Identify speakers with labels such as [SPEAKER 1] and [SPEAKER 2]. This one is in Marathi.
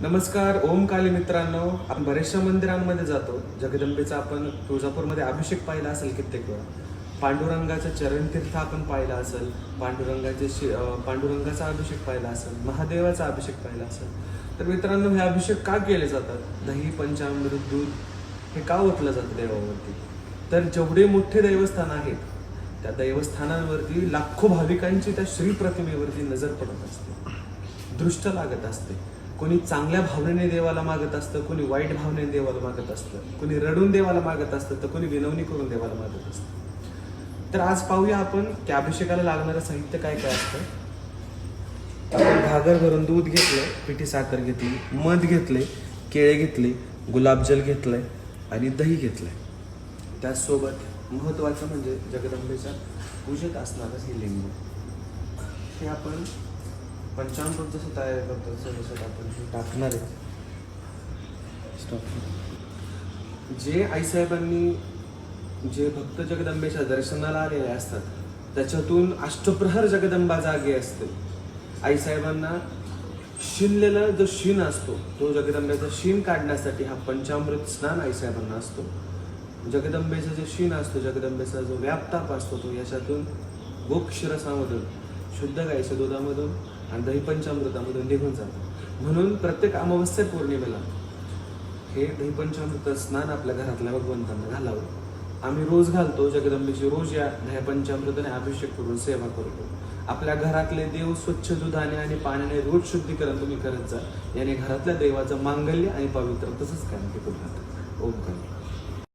[SPEAKER 1] नमस्कार ओम काली मित्रांनो. आपण बऱ्याचशा मंदिरांमध्ये जातो. जगदंबेचा आपण तुळजापूरमध्ये अभिषेक पाहिला असेल कित्येक वेळा पांडुरंगाचं चरणतीर्थ आपण पाहिला असेल. पांडुरंगाचे शि पांडुरंगाचा अभिषेक पाहिला असेल. महादेवाचा अभिषेक पाहिला असेल. तर मित्रांनो हे अभिषेक का केले जातात? दही पंचामृत दूध हे का ओतलं जातं देवावरती? तर जेवढे मोठे देवस्थान आहेत त्या देवस्थानांवरती लाखो भाविकांची त्या श्री प्रतिमेवरती नजर पडत असते. दृष्ट लागत असते. कोणी चांगल्या भावनेने देवाला मागत असतं कोणी वाईट भावनेने देवाला मागत असतं कोणी रडून देवाला मागत असतं तर कोणी विनवणी करून देवाला मागत असतं. तर आज पाहूया आपण त्या अभिषेकाला लागणारं साहित्य काय काय असतं. आपण घागर भरून दूध घेतलंय पिठी साखर घेतली मध घेतले केळे घेतले गुलाबजल घेतलंय आणि दही घेतलंय. त्याचसोबत महत्त्वाचं म्हणजे जगदंबेच्या पूजेत असणारच हे लिंबू. हे आपण पंचामृत जसं तयार करतो तसं जसं आपण हे टाकणार आहे. Stop. जे आईसाहेबांनी जे भक्त जगदंबेच्या दर्शनाला आलेले असतात त्याच्यातून अष्टप्रहर जगदंबा जागे असते आईसाहेबांना शिनलेला जो शीन असतो तो जगदंबेचा शीन काढण्यासाठी हा पंचामृत स्नान आईसाहेबांना असतो. जगदंबेचा जो शीन असतो जगदंबेचा जो व्यापताप असतो तो याच्यातून गोप क्षीरसामधून शुद्ध गायच्या दुधामधून आणि दही पंचामृतामध्ये निघून जातं. म्हणून प्रत्येक अमावस्या पौर्णिमेला हे दही पंचामृत स्नान आपल्या घरातल्या भगवंतांना घालावं. आम्ही रोज घालतो जगदंबेची रोज या दह्या पंचामृताने अभिषेक करून सेवा करतो. आपल्या घरातले देव स्वच्छ दुधाने आणि पाण्याने रोज शुद्धीकरण तुम्ही करत जा. याने घरातल्या देवाचं मांगल्य आणि पवित्र तसंच काय टिकून राहतं ओम काली.